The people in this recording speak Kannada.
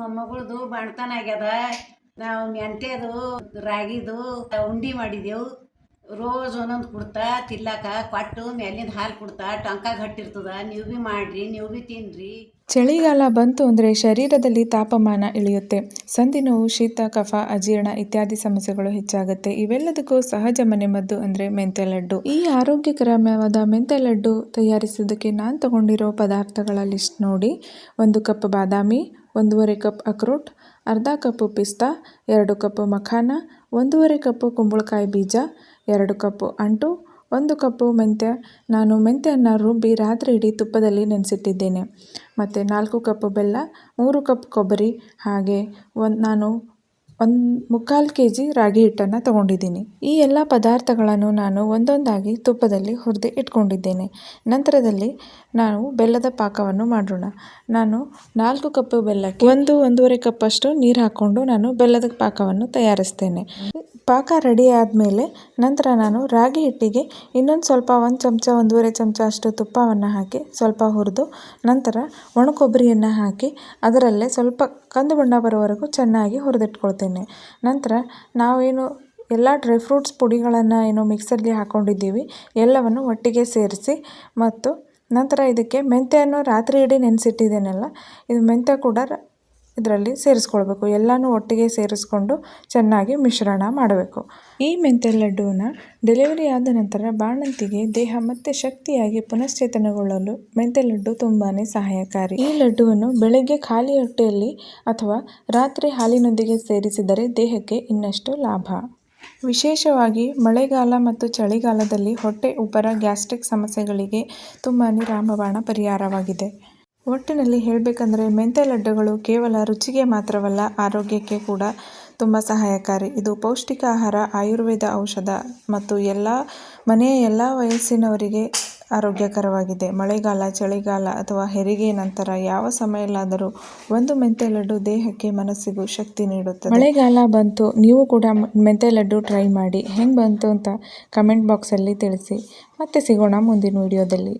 ಮೊಮ್ಮಗಳದು ಬಾಣತನ ಆಗ್ಯದ. ನಾವು ಮೆಂತ್ಯದು, ರಾಗಿದು ಉಂಡಿ ಮಾಡಿದೆವು. ರೋಜ್ ಒಂದೊಂದು ಕುಡ್ತಾ ತಿನ್ಲಾಕ ಕೊಟ್ಟು ಮೇಲಿಂದ ಹಾಲು ಕುಡ್ತಾ ಟೊಂಕ ಗಟ್ಟಿರ್ತದ. ನೀವು ಭೀ ಮಾಡ್ರಿ, ನೀವು ಭೀ ತಿನ್ರಿ. ಚಳಿಗಾಲ ಬಂತು ಅಂದರೆ ಶರೀರದಲ್ಲಿ ತಾಪಮಾನ ಇಳಿಯುತ್ತೆ. ಸಂಧಿ ನೋವು ಶೀತ, ಕಫ, ಅಜೀರ್ಣ ಇತ್ಯಾದಿ ಸಮಸ್ಯೆಗಳು ಹೆಚ್ಚಾಗುತ್ತೆ. ಇವೆಲ್ಲದಕ್ಕೂ ಸಹಜ ಮನೆಮದ್ದು ಅಂದರೆ ಮೆಂತೆ ಲಡ್ಡು. ಈ ಆರೋಗ್ಯಕರವಾದ ಮೆಂತೆ ಲಡ್ಡು ತಯಾರಿಸೋದಕ್ಕೆ ನಾನು ತಗೊಂಡಿರೋ ಪದಾರ್ಥಗಳ ಲಿಸ್ಟ್ ನೋಡಿ. ಒಂದು ಕಪ್ ಬಾದಾಮಿ ಒಂದೂವರೆ ಕಪ್ ಅಕ್ರೋಟ್ ಅರ್ಧ ಕಪ್ಪು ಪಿಸ್ತಾ, ಎರಡು ಕಪ್ ಮಖಾನ, ಒಂದೂವರೆ ಕಪ್ ಕುಂಬಳಕಾಯಿ ಬೀಜ, ಎರಡು ಕಪ್ಪು ಅಂಟು, ಒಂದು ಕಪ್ಪು ಮೆಂತ್ಯ. ನಾನು ಮೆಂತ್ಯನ್ನು ರುಬ್ಬಿ ರಾತ್ರಿ ಇಡೀ ತುಪ್ಪದಲ್ಲಿ ನೆನೆಸಿಟ್ಟಿದ್ದೇನೆ. ಮತ್ತು ನಾಲ್ಕು ಕಪ್ ಬೆಲ್ಲ, ಮೂರು ಕಪ್ ಕೊಬ್ಬರಿ, ಹಾಗೆ ಒಂದು ನಾನು ಒಂದು ಮುಕ್ಕಾಲು ಕೆ ಜಿ ರಾಗಿ ಹಿಟ್ಟನ್ನು ತಗೊಂಡಿದ್ದೀನಿ. ಈ ಎಲ್ಲ ಪದಾರ್ಥಗಳನ್ನು ನಾನು ಒಂದೊಂದಾಗಿ ತುಪ್ಪದಲ್ಲಿ ಹುರಿದು ಇಟ್ಕೊಂಡಿದ್ದೇನೆ. ನಂತರದಲ್ಲಿ ನಾವು ಬೆಲ್ಲದ ಪಾಕವನ್ನು ಮಾಡೋಣ. ನಾನು ನಾಲ್ಕು ಕಪ್ಪು ಬೆಲ್ಲಕ್ಕೆ ಒಂದು ಒಂದೂವರೆ ಕಪ್ಪಷ್ಟು ನೀರು ಹಾಕ್ಕೊಂಡು ನಾನು ಬೆಲ್ಲದ ಪಾಕವನ್ನು ತಯಾರಿಸ್ತೇನೆ. ಪಾಕ ರೆಡಿ ಆದಮೇಲೆ ನಂತರ ನಾನು ರಾಗಿ ಹಿಟ್ಟಿಗೆ ಇನ್ನೊಂದು ಸ್ವಲ್ಪ ಒಂದು ಚಮಚ, ಒಂದೂವರೆ ಚಮಚ ಅಷ್ಟು ತುಪ್ಪವನ್ನು ಹಾಕಿ ಸ್ವಲ್ಪ ಹುರಿದು ನಂತರ ಒಣ ಕೊಬ್ಬರಿಯನ್ನು ಹಾಕಿ ಅದರಲ್ಲೇ ಸ್ವಲ್ಪ ಕಂದು ಬಣ್ಣ ಬರೋವರೆಗೂ ಚೆನ್ನಾಗಿ ಹುರಿದಿಟ್ಕೊಳ್ತೇನೆ. ನಂತರ ನಾವೇನು ಎಲ್ಲ ಡ್ರೈ ಫ್ರೂಟ್ಸ್ ಪುಡಿಗಳನ್ನು ಏನು ಮಿಕ್ಸರ್ಗೆ ಹಾಕ್ಕೊಂಡಿದ್ದೀವಿ ಎಲ್ಲವನ್ನು ಒಟ್ಟಿಗೆ ಸೇರಿಸಿ ಮತ್ತು ನಂತರ ಇದಕ್ಕೆ ಮೆಂತ್ಯೆಯನ್ನು ರಾತ್ರಿ ಇಡೀ ನೆನೆಸಿಟ್ಟಿದ್ದೇನಲ್ಲ, ಇದು ಮೆಂತ್ಯ ಕೂಡ ಇದರಲ್ಲಿ ಸೇರಿಸ್ಕೊಳ್ಬೇಕು. ಎಲ್ಲನೂ ಒಟ್ಟಿಗೆ ಸೇರಿಸ್ಕೊಂಡು ಚೆನ್ನಾಗಿ ಮಿಶ್ರಣ ಮಾಡಬೇಕು. ಈ ಮೆಂತ್ಯ ಲಡ್ಡುವನ್ನ ಡೆಲಿವರಿ ಆದ ನಂತರ ಬಾಣಂತಿಗೆ ದೇಹ ಮತ್ತೆ ಶಕ್ತಿಯಾಗಿ ಪುನಶ್ಚೇತನಗೊಳ್ಳಲು ಮೆಂತ್ಯ ಲಡ್ಡು ತುಂಬಾ ಸಹಾಯಕಾರಿ. ಈ ಲಡ್ಡುವನ್ನು ಬೆಳಗ್ಗೆ ಖಾಲಿ ಹೊಟ್ಟೆಯಲ್ಲಿ ಅಥವಾ ರಾತ್ರಿ ಹಾಲಿನೊಂದಿಗೆ ಸೇರಿಸಿದರೆ ದೇಹಕ್ಕೆ ಇನ್ನಷ್ಟು ಲಾಭ. ವಿಶೇಷವಾಗಿ ಮಳೆಗಾಲ ಮತ್ತು ಚಳಿಗಾಲದಲ್ಲಿ ಹೊಟ್ಟೆ ಉಬ್ಬರ ಗ್ಯಾಸ್ಟ್ರಿಕ್ ಸಮಸ್ಯೆಗಳಿಗೆ ತುಂಬಾ ರಾಮಬಾಣ ಪರಿಹಾರವಾಗಿದೆ. ಒಟ್ಟಿನಲ್ಲಿ ಹೇಳಬೇಕಂದ್ರೆ ಮೆಂತ್ಯ ಲಡ್ಡುಗಳು ಕೇವಲ ರುಚಿಗೆ ಮಾತ್ರವಲ್ಲ, ಆರೋಗ್ಯಕ್ಕೆ ಕೂಡ ತುಂಬ ಸಹಾಯಕಾರಿ. ಇದು ಪೌಷ್ಟಿಕ ಆಹಾರ, ಆಯುರ್ವೇದ ಔಷಧ ಮತ್ತು ಎಲ್ಲ, ಮನೆಯ ಎಲ್ಲ ವಯಸ್ಸಿನವರಿಗೆ ಆರೋಗ್ಯಕರವಾಗಿದೆ. ಮಳೆಗಾಲ, ಚಳಿಗಾಲ ಅಥವಾ ಹೆರಿಗೆ ನಂತರ ಯಾವ ಸಮಯಲ್ಲಾದರೂ ಒಂದು ಮೆಂತ್ಯ ಲಡ್ಡು ದೇಹಕ್ಕೆ ಮನಸ್ಸಿಗೂ ಶಕ್ತಿ ನೀಡುತ್ತದೆ. ಮಳೆಗಾಲ ಬಂತು, ನೀವು ಕೂಡ ಮೆಂತ್ಯ ಲಡ್ಡು ಟ್ರೈ ಮಾಡಿ. ಹೆಂಗೆ ಬಂತು ಅಂತ ಕಮೆಂಟ್ ಬಾಕ್ಸಲ್ಲಿ ತಿಳಿಸಿ. ಮತ್ತೆ ಸಿಗೋಣ ಮುಂದಿನ ವಿಡಿಯೋದಲ್ಲಿ.